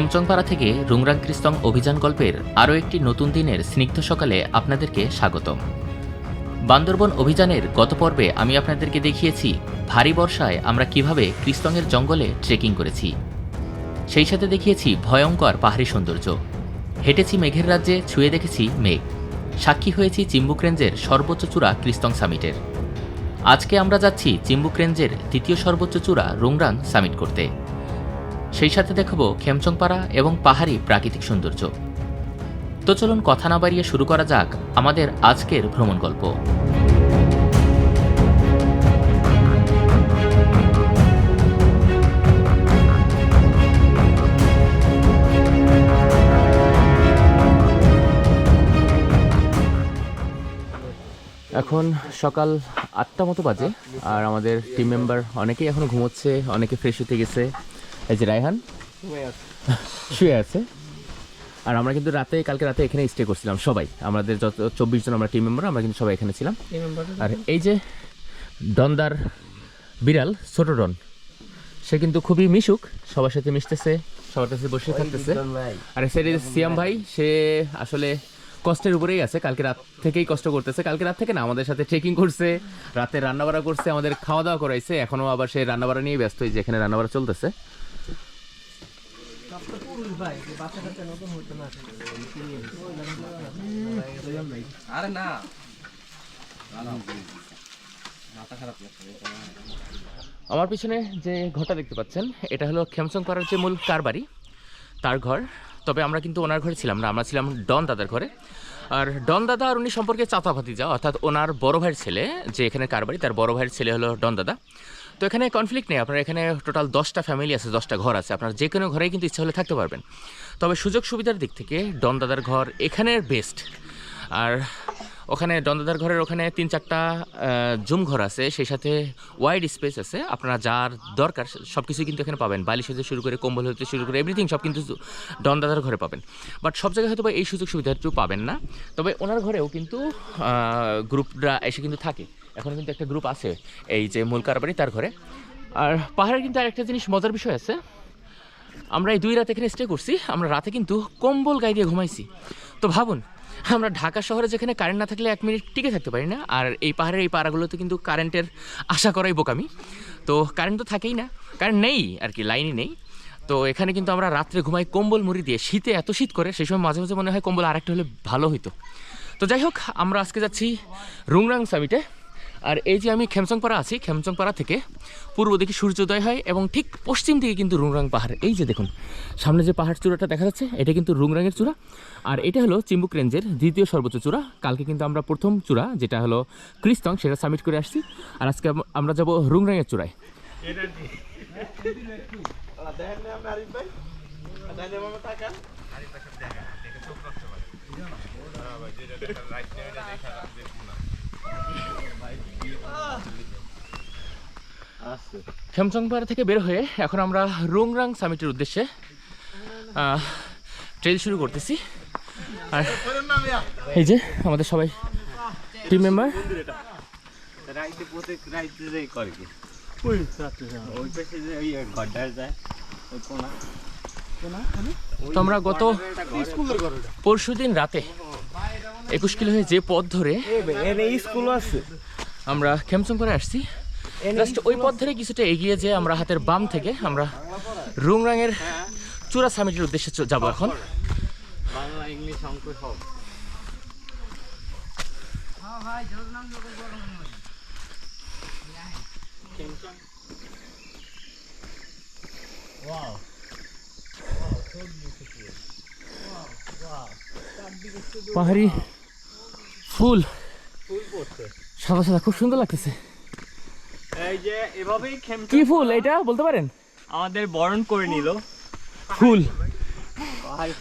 খেমচংপাড়া থেকে রুংরাং ক্রিস্তং অভিযান গল্পের আরও একটি নতুন দিনের স্নিগ্ধ সকালে আপনাদেরকে স্বাগতম। বান্দরবন অভিযানের গত পর্বে আমি আপনাদেরকে দেখিয়েছি ভারী বর্ষায় আমরা কীভাবে ক্রিস্তংয়ের জঙ্গলে ট্রেকিং করেছি। সেই সাথে দেখিয়েছি ভয়ঙ্কর পাহাড়ি সৌন্দর্য। হেঁটেছি মেঘের রাজ্যে, ছুঁয়ে দেখেছি মেঘ। সাক্ষী হয়েছি চিম্বুক রেঞ্জের সর্বোচ্চ চূড়া ক্রিস্তং সামিটের। আজকে আমরা যাচ্ছি চিম্বুক রেঞ্জের দ্বিতীয় সর্বোচ্চ চূড়া রুংরাং সামিট করতে। সেই সাথে দেখাবো খেমচংপাড়া এবং পাহাড়ি প্রাকৃতিক সৌন্দর্য। তো চলুন কথা না বাড়িয়ে শুরু করা যাক আমাদের আজকের ভ্রমণ গল্প। এখন সকাল আটটা মতো বাজে, আর আমাদের টিম মেম্বার অনেকেই এখনও ঘুমোচ্ছে, অনেকে ফ্রেশ হতে গেছে। এই যে রায়হান। শুয়ে আছে। আর আমরা কিন্তু রাতে কালকে রাতে এখানে স্টে করছিলাম সবাই। আমাদের যত চব্বিশ জন আমরা টিম মেম্বার আমরা কিন্তু সবাই এখানে ছিলাম। আর এই যে ডনদার বিড়াল ছোট ডন সে কিন্তু খুবই মিশুক সবার সাথে মিশতেছে সবার কাছে বসে থাকতেছে। আর সেটি সিয়াম ভাই সে আসলে কষ্টের উপরেই আছে কালকে রাত থেকেই কষ্ট করতেছে। কালকে রাত থেকে না আমাদের সাথে ট্রেকিং করছে রাতে রান্নাবাড়া করছে আমাদের খাওয়া দাওয়া করাইছে এখনও আবার সে রান্নাবাড়া নিয়ে ব্যস্ত যে এখানে রান্নাবাড়া চলতেছে। আরে না। আমার পিছনে যে ঘরটা দেখতে পাচ্ছেন এটা হলো খেমসং পাড়ার যে মূল কারবারি তার ঘর। তবে আমরা কিন্তু ওনার ঘরে ছিলাম না আমরা ছিলাম ডন দাদার ঘরে। আর ডন দাদা আর উনি সম্পর্কে চাচা ভাতিজা অর্থাৎ ওনার বড় ভাইয়ের ছেলে যে এখানে কারবারি তার বড় ভাইয়ের ছেলে হলো ডন দাদা। তো এখানে কনফ্লিক্ট নেই। আপনার এখানে টোটাল দশটা ফ্যামিলি আছে, দশটা ঘর আছে। আপনার যে কোনো ঘরেই কিন্তু ইচ্ছা হলে থাকতে পারবেন। তবে সুযোগ সুবিধার দিক থেকে ডন দাদার ঘর এখানের বেস্ট আর ওখানে দন্দাদার ঘরের ওখানে তিন চারটা জুম ঘর আছে। সেই সাথে ওয়াইড স্পেস আছে। আপনারা যার দরকার সব কিছুই কিন্তু এখানে পাবেন। বালিশ হতে শুরু করে, কম্বল হতে শুরু করে এভরিথিং সব কিন্তু দন্দাদার ঘরে পাবেন। বাট সব জায়গায় হয়তো বা এই সুযোগ সুবিধা একটু পাবেন না। তবে ওনার ঘরেও কিন্তু গ্রুপরা এসে কিন্তু থাকে। এখন কিন্তু একটা গ্রুপ আছে, এই যে মূল কারবারি তার ঘরে। আর পাহাড়ের কিন্তু আরেকটা জিনিস মজার বিষয় আছে। আমরা এই দুই রাত এখানে স্টে করছি, আমরা রাতে কিন্তু কম্বল গায়ে দিয়ে ঘুমাইছি। তো ভাবুন, আমরা ঢাকা শহরে যেখানে কারেন্ট না থাকলে এক মিনিট টিকে থাকতে পারি না, আর এই পাহাড়ের এই পাড়াগুলোতে কিন্তু কারেন্টের আশা করাই বোকামি। তো কারেন্ট তো থাকেই না কারেন্ট নেই আর কি লাইনই নেই। তো এখানে কিন্তু আমরা রাত্রে ঘুমাই কম্বল মুড়ি দিয়ে, শীতে এত শীত করে, সেই সময় মাঝে মাঝে মনে হয় কম্বল আরেকটা হলে ভালো হতো তো যাই হোক, আমরা আজকে যাচ্ছি রুংরাং সামিটে আর এই যে আমি খেমচংপাড়া আছি, খেমচংপাড়া থেকে পূর্ব দিকে সূর্যোদয় হয় এবং ঠিক পশ্চিম দিকে কিন্তু রুংরাং পাহাড়। এই যে দেখুন, সামনে যে পাহাড় চূড়াটা দেখা যাচ্ছে, এটা কিন্তু রুংরাংয়ের চূড়া। আর এটা হলো চিম্বুক রেঞ্জের দ্বিতীয় সর্বোচ্চ চূড়া। কালকে কিন্তু আমরা প্রথম চূড়া, যেটা হলো ক্রিস্তং সেটা সাবমিট করে আসছি। আর আজকে আম- আমরা যাব রুংরাংয়ের চূড়ায়। খেমচংপাড়া থেকে বের হয়ে এখন আমরা রুংরাং সামিটের উদ্দেশ্যে ট্রেল শুরু করতেছি। আর এই যে আমাদের সবাই টিম মেম্বার তো আমরা গত পরশু দিন রাতে একুশ কিলো হয়ে যে পথ ধরে স্কুল আছে। আমরা খেমচং করে আসছি। জাস্ট ওই পথ ধরে কিছুটা এগিয়ে যে আমরা হাতের বাম থেকে আমরা রুংরাংয়ের চূড়া সামিটের উদ্দেশ্যে যাব এখন। বাংলা ইংলিশ অঙ্ক সব। পাহাড়ি ফুল। ফুল পড়ছে। সাদা সাদা খুব সুন্দর লাগতেছে। এই যে এভাবেই কি ফুল এটা বলতে পারেন? আমাদের বরণ করে নিল। ফুল।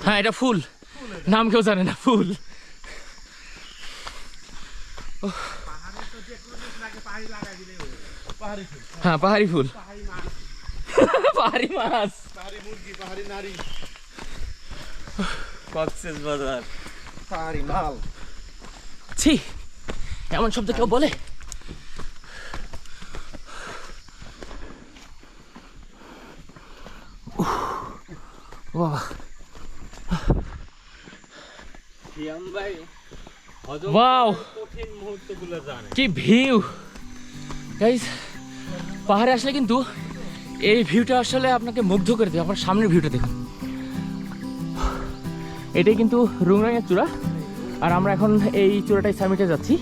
হ্যাঁ এটা ফুল। নাম কেউ জানে না ফুল। হ্যাঁ পাহাড়ি ফুল। পাহাড়ি মাছ। পাহাড়ি মুরগি পাহাড়ি কক্সেস বাজার। ছি এমন শব্দ কেউ বলে? বাবা। ভাই জানে কি ভিউ। গাইজ পাহাড়ে আসলে কিন্তু এই ভিউটা আসলে আপনাকে মুগ্ধ করে দেবে। আপনার সামনের ভিউটা দেখুন। এটাই কিন্তু রুংরাঙের চূড়া। আর আমরা এখন এই চূড়াটাই সামিটে যাচ্ছি।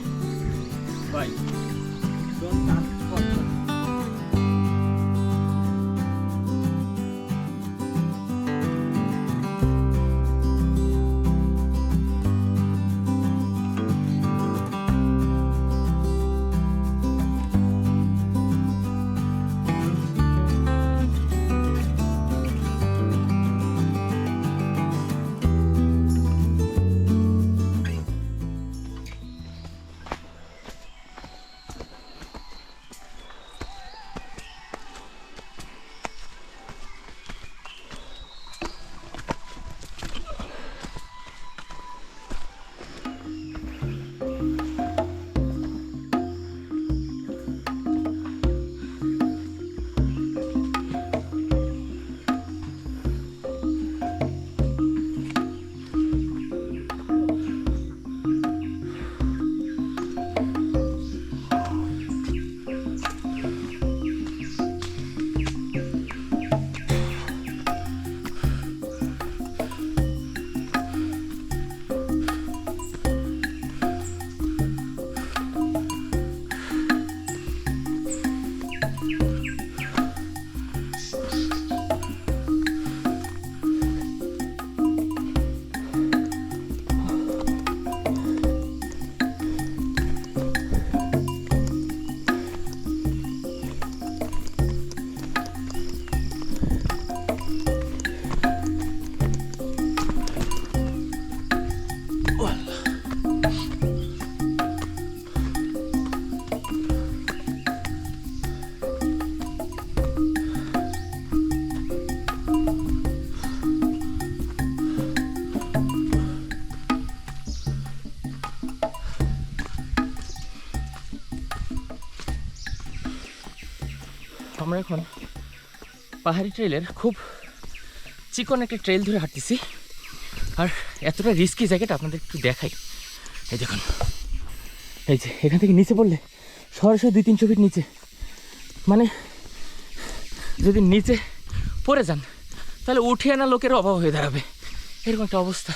ভাই পাহাড়ি ট্রেলের খুব চিকন একটা ট্রেল ধরে হাঁটতেছি। আর এতটা রিস্কি জায়গাটা আপনাদের একটু দেখাই। এই দেখুন। এই যে, এখান থেকে নিচে পড়লে সরাসরি দুই, তিনশো ফিট নিচে। মানে যদি নিচে পড়ে যান, তাহলে উঠে আনা লোকের অভাব হয়ে দাঁড়াবে। এরকম একটা অবস্থা।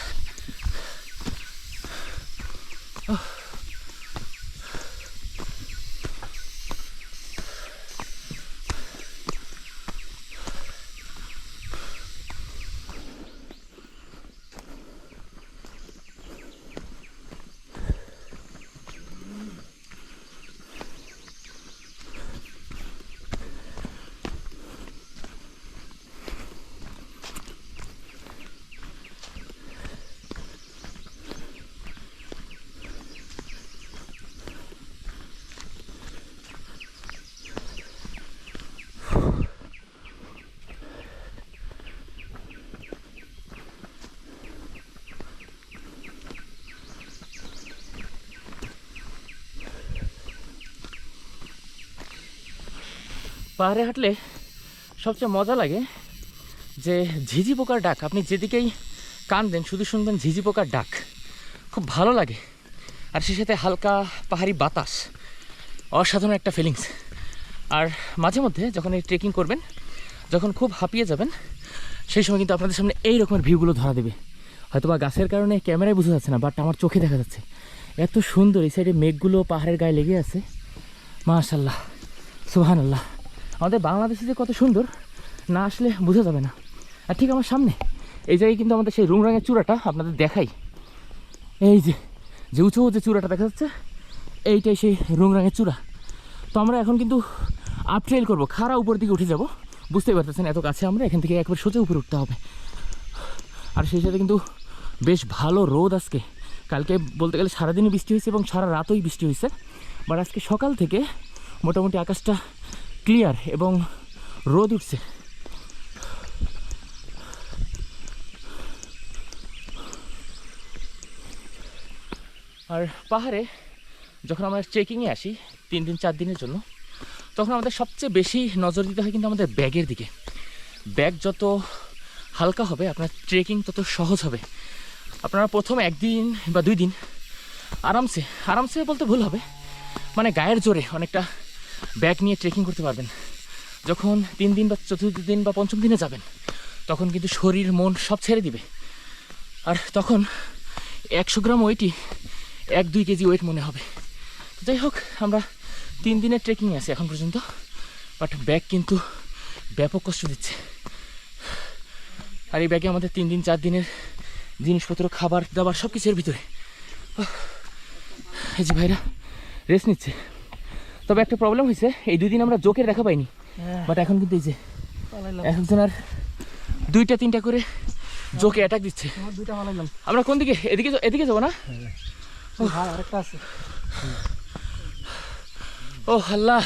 পাহাড়ে হাঁটলে সবচেয়ে মজা লাগে যে ঝিঝি পোকার ডাক। আপনি যেদিকেই কান দেন, শুধু শুনবেন ঝিঝি পোকার ডাক। খুব ভালো লাগে। আর সে সাথে হালকা পাহাড়ি বাতাস। অসাধারণ একটা ফিলিংস আর মাঝে মধ্যে যখন এই ট্রেকিং করবেন, যখন খুব হাঁপিয়ে যাবেন, সেই সময় কিন্তু আপনাদের সামনে এই রকমের ভিউগুলো ধরা দেবে। হয়তো বা গাছের কারণে ক্যামেরায় বোঝা যাচ্ছে না বাট আমার চোখে দেখা যাচ্ছে। এত সুন্দর, এই সাইডে মেঘগুলো পাহাড়ের গায়ে লেগে আছে। মাশাল্লাহ সুহান আল্লাহ আমাদের বাংলাদেশে যে কত সুন্দর, না আসলে বোঝা যাবে না। আর ঠিক আমার সামনে, এই জায়গায় কিন্তু আমাদের সেই রুংরাঙের চূড়াটা আপনাদের দেখাই। এই যে যে উঁচু যে চূড়াটা দেখা যাচ্ছে, এইটাই সেই রুংরাঙের চূড়া। তো আমরা এখন কিন্তু আপ ট্রেল করব, খাড়া উপর দিকে উঠে যাব। বুঝতেই পারতেছেন এত কাছে আমরা, এখান থেকে একবার সোজা উপরে উঠতে হবে। আর সেই সাথে কিন্তু বেশ ভালো রোদ আজকে। কালকে বলতে গেলে সারাদিনই বৃষ্টি হয়েছে এবং সারা রাতই বৃষ্টি হয়েছে। বাট আজকে সকাল থেকে মোটামুটি আকাশটা ক্লিয়ার এবং রোদ উঠছে। আর পাহাড়ে যখন আমরা ট্রেকিংয়ে আসি, তিন দিন, চার দিনের জন্য, তখন আমাদের সবচেয়ে বেশি নজর দিতে হয় কিন্তু আমাদের ব্যাগের দিকে। ব্যাগ যত হালকা হবে, আপনার ট্রেকিং তত সহজ হবে। আপনারা প্রথম একদিন বা দুই দিন আরামসে আরামসে বলতে ভুল হবে মানে গায়ের জোরে অনেকটা ব্যাগ নিয়ে ট্রেকিং করতে পারবেন। যখন তিন দিন বা চতুর্থ দিন বা পঞ্চম দিনে যাবেন, তখন কিন্তু শরীর, মন সব ছেড়ে দিবে। আর তখন একশো গ্রাম ওয়েটই এক দুই কেজি ওয়েট মনে হবে। যাই হোক, আমরা তিন দিনের ট্রেকিংয়ে আছি এখন পর্যন্ত বাট ব্যাগ কিন্তু ব্যাপক কষ্ট দিচ্ছে। আর এই ব্যাগে আমাদের তিন দিন, চার দিনের জিনিসপত্র, খাবার দাবার সব কিছুর ভিতরে। এই যে ভাইরা রেস্ট নিচ্ছে। তবে একটা প্রবলেম হয়েছে এই দুই দিন আমরা জোকের দেখা পাইনি। বাট এখন কিন্তু এই যে একজন আর দুইটা তিনটা করে জোকে অ্যাটাক দিচ্ছে। আমরা কোন দিকে? এদিকে এদিকে যাব না? ভাই ও আল্লাহ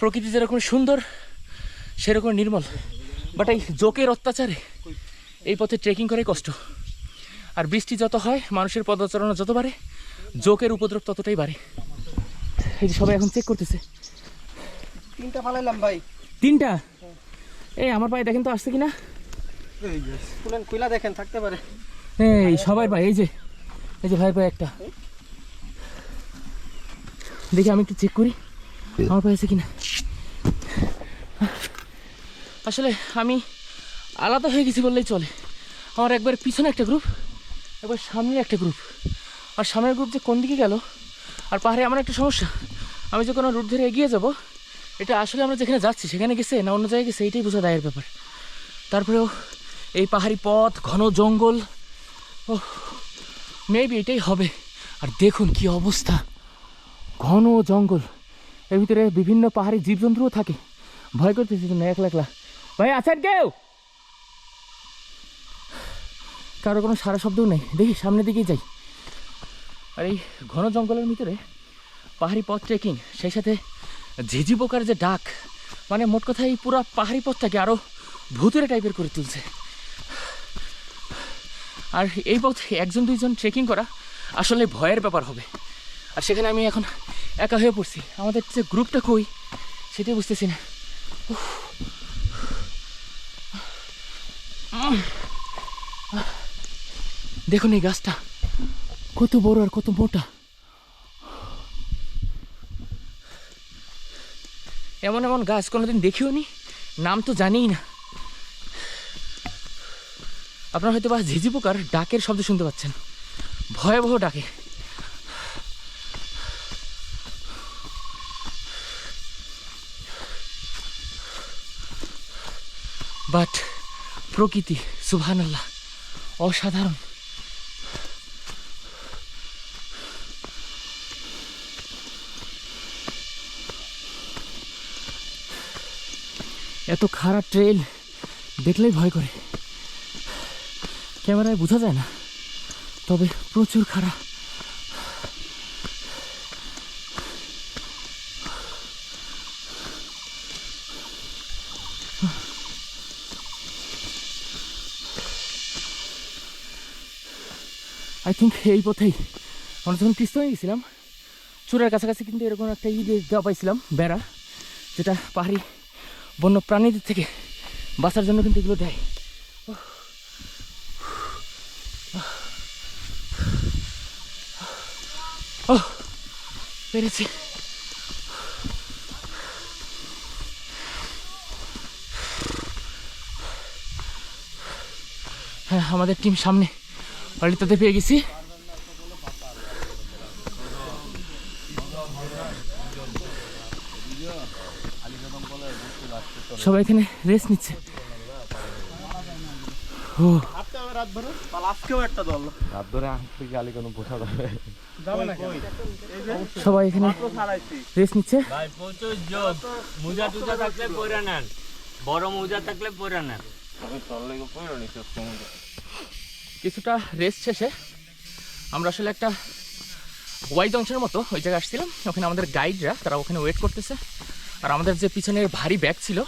প্রকৃতি যেরকম সুন্দর সেরকম নির্মল। বাট এই জোকের অত্যাচারে এই পথে ট্রেকিং করাই কষ্ট। আর বৃষ্টি যত হয় মানুষের পদচারণা যত বাড়ে জোকের উপদ্রব ততটাই বাড়ে। এই যে সবাই এখন চেক করতেছে। তিনটা ফালাইলাম ভাই। তিনটা? এই আমার পায়ে দেখেন তো আসছে কিনা? খুলেন খুলা দেখেন থাকতে পারে। এই সবাই ভাই এই যে এই যে ভাই ভাই একটা। দেখি আমি একটু চেক করি আমার পায়ে আছে কিনা? আসলে আমি আলাদা হয়ে গেছি বললেই চলে। আমার একবার পিছনে একটা গ্রুপ একবার সামনে একটা গ্রুপ আর সামনের গ্রুপ যে কোন দিকে গেল আর পাহাড়ে আমার একটা সমস্যা। আমি যে কোনো রুট ধরে এগিয়ে যাব, এটা আসলে আমরা যেখানে যাচ্ছি, সেখানে গেছে না অন্য জায়গায় গেছে, এইটাই বোঝা দায়ের ব্যাপার। তারপরেও এই পাহাড়ি পথ, ঘন জঙ্গল ও মেবি এটাই হবে। আর দেখুন কি অবস্থা। ঘন জঙ্গল, এর ভিতরে বিভিন্ন পাহাড়ি জীবজন্তুও থাকে। ভয় করতেছি না, একলা একলা। ভাই, আছেন কেউ? কারও কোনো সারা শব্দও নেই। দেখি, সামনের দিকেই যাই। আর এই ঘন জঙ্গলের ভিতরে পাহাড়ি পথ ট্রেকিং সেই সাথে ঝিঝি পোকার যে ডাক মানে মোট কথা এই পুরো পাহাড়ি পথটাকে আরও ভূতের টাইপের করে তুলছে। আর এই পথে একজন দুইজন ট্রেকিং করা আসলে ভয়ের ব্যাপার হবে। আর সেখানে আমি এখন একা হয়ে পড়ছি। আমাদের যে গ্রুপটা কই, সেটাই বুঝতেছি না। দেখুন এই গাছটা, কত বড় আর কত মোটা। এমন এমন গাছ কোনোদিন দেখিও নি? নাম তো জানিই না। আপনারা হয়তো বা ঝিঝি পোকার ডাকের শব্দ শুনতে পাচ্ছেন। ভয়াবহ ডাকে। বাট প্রকৃতি আল্লাহ অসাধারণ। এত খারাপ ট্রেল দেখলেই ভয় করে। ক্যামেরায় বোঝা যায় না, তবে প্রচুর খারাপ। আই থিঙ্ক এই পথেই আমরা যখন কৃষ্ণই গেছিলাম, চূড়ার কাছাকাছি কিন্তু এরকম একটা ই দেওয়া পাইছিলাম, বেড়া, যেটা পাহাড়ি বন্য প্রাণীদের থেকে বাঁচার জন্য কিন্তু এগুলো দেয়। ও পেরেছি। হ্যাঁ আমাদের টিম সামনে তাদের পেয়ে গেছি। সবাই এখানে রেস্ট নিচ্ছে। সবাই এখানে রেস্ট নিচ্ছে। বড় মোজা থাকলে নেন কিছুটা রেস্ট শেষে আমরা আসলে একটা ওয়াই জংশনের মতো ওই জায়গায় আসছিলাম। ওখানে আমাদের গাইডরা তারা ওখানে ওয়েট করতেছে। আর আমাদের যে পিছনের ভারী ব্যাগ ছিল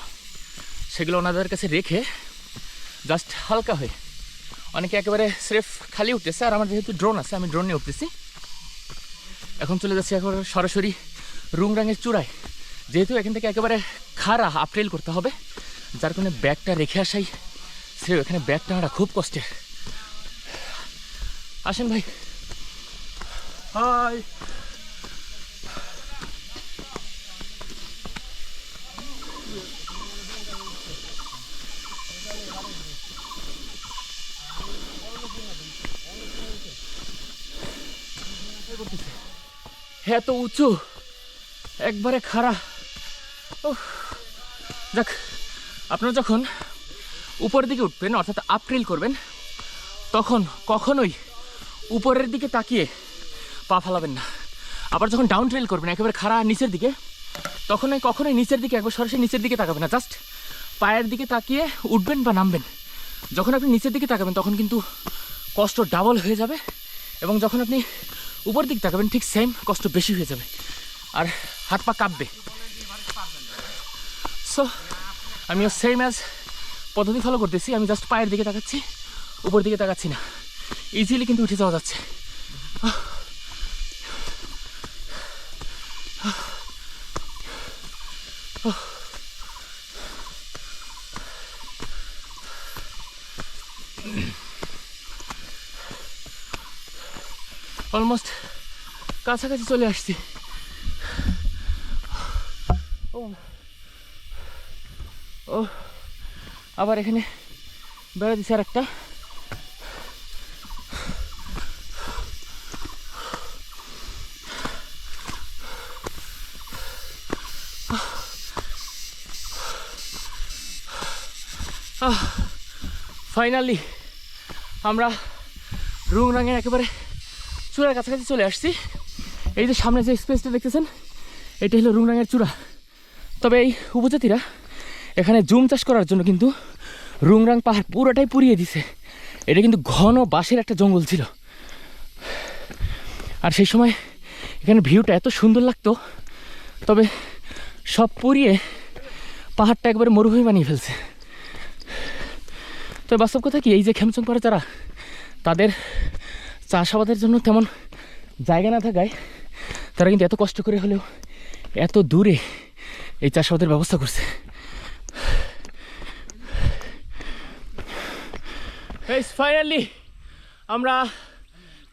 সেগুলো ওনাদের কাছে রেখে জাস্ট হালকা হয়ে, অনেকে একেবারে স্রেফ খালি উঠতেছে, আর আমার যেহেতু ড্রোন আছে, আমি ড্রোন নিয়ে উঠতেছি। এখন চলে যাচ্ছি এখন সরাসরি রুংরাঙের চূড়ায়। যেহেতু এখান থেকে একেবারে খাড়া আপট্রেল করতে হবে, যার কারণে ব্যাগটা রেখে আসাই সে এখানে ব্যাগটা টানাটা খুব কষ্টের। আসেন ভাই। হাই হ্যাঁ তো উঁচু, একবারে খাড়া। যাক, আপনারা যখন উপরের দিকে উঠবেন, অর্থাৎ আপ্রিল করবেন, তখন কখনোই উপরের দিকে তাকিয়ে পা ফালাবেন না। আবার যখন ডাউন ট্রেল করবেন, একেবারে খাড়া নিচের দিকে তখন কখনোই নিচের দিকে, একবার সরাসরি নিচের দিকে তাকাবেন না। জাস্ট পায়ের দিকে তাকিয়ে উঠবেন বা নামবেন। যখন আপনি নিচের দিকে তাকাবেন, তখন কিন্তু কষ্ট ডাবল হয়ে যাবে। এবং যখন আপনি উপর দিক তাকাবেন, ঠিক সেম কষ্ট বেশি হয়ে যাবে। আর হাত পা কাঁপবে। সো আমিও সেম অ্যাজ পদ্ধতি ফলো করতেছি, আমি জাস্ট পায়ের দিকে তাকাচ্ছি, উপর দিকে তাকাচ্ছি না। ইজিলি কিন্তু উঠে যাওয়া যাচ্ছে। অলমোস্ট কাছাকাছি চলে আসছি। ও। ও, আবার এখানে বেড়া দিচ্ছে আর একটা ফাইনালি আমরা রুংরাঙের একেবারে চূড়ার কাছাকাছি চলে আসছি। এই যে সামনে যে স্পেসটা দেখতেছেন, এটা হলো রুংরাঙের চূড়া। তবে এই উপজাতিরা এখানে জুম চাষ করার জন্য কিন্তু রুংরাং পাহাড় পুরোটাই পুড়িয়ে দিছে। এটা কিন্তু ঘন বাঁশের একটা জঙ্গল ছিল। আর সেই সময় এখানে ভিউটা এত সুন্দর লাগতো, তবে সব পুড়িয়ে পাহাড়টা একবারে মরুভূমি বানিয়ে ফেলছে। তো বাস্তব কথা কি, এই যে খেমচং পাড়ে যারা, তাদের চাষাবাদের জন্য তেমন জায়গা না থাকায় তারা কিন্তু এত কষ্ট করে হলেও এত দূরে এই চাষাবাদের ব্যবস্থা করছে। ফাইনালি আমরা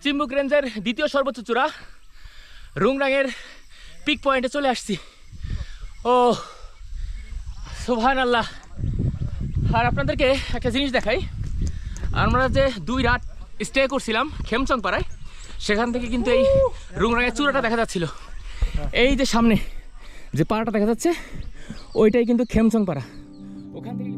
চিম্বুক রেঞ্জের দ্বিতীয় সর্বোচ্চ চূড়া রুংরাঙের পিক পয়েন্টে চলে আসছি। ও সোভান আল্লাহ আর আপনাদেরকে একটা জিনিস দেখাই। আমরা যে দুই রাত স্টে করছিলাম খেমচং পাড়ায়। সেখান থেকে কিন্তু এই রুংরাঙের চূড়াটা দেখা যাচ্ছিল। এই যে সামনে যে পাড়াটা দেখা যাচ্ছে, ওইটাই কিন্তু খেমচং পাড়া। ওখান থেকে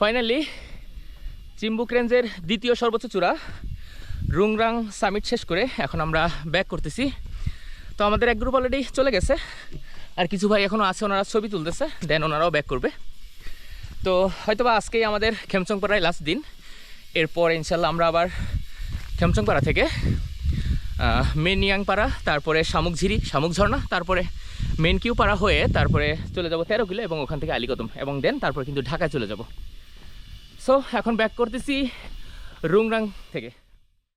ফাইনালি চিম্বুক রেঞ্জের দ্বিতীয় সর্বোচ্চ চূড়া রুংরাং সামিট শেষ করে এখন আমরা ব্যাক করতেছি। তো আমাদের এক গ্রুপ অলরেডি চলে গেছে। আর কিছু ভাই এখনও আছে, ওনারা ছবি তুলতেছে দেন ওনারাও ব্যাক করবে। তো হয়তোবা আজকেই আমাদের খেমচংপাড়ায় লাস্ট দিন। এরপর ইনশাল্লাহ আমরা আবার খেমচংপাড়া থেকে মেনিয়াংপাড়া তারপরে শামুকঝিরি শামুক ঝর্ণা তারপরে মেনকিউ পাড়া হয়ে তারপরে চলে যাব তেরো কিলো এবং ওখান থেকে আলিকদম এবং দেন তারপরে কিন্তু ঢাকায় চলে যাব। সো এখন ব্যাক করতেছি রুংরাং থেকে।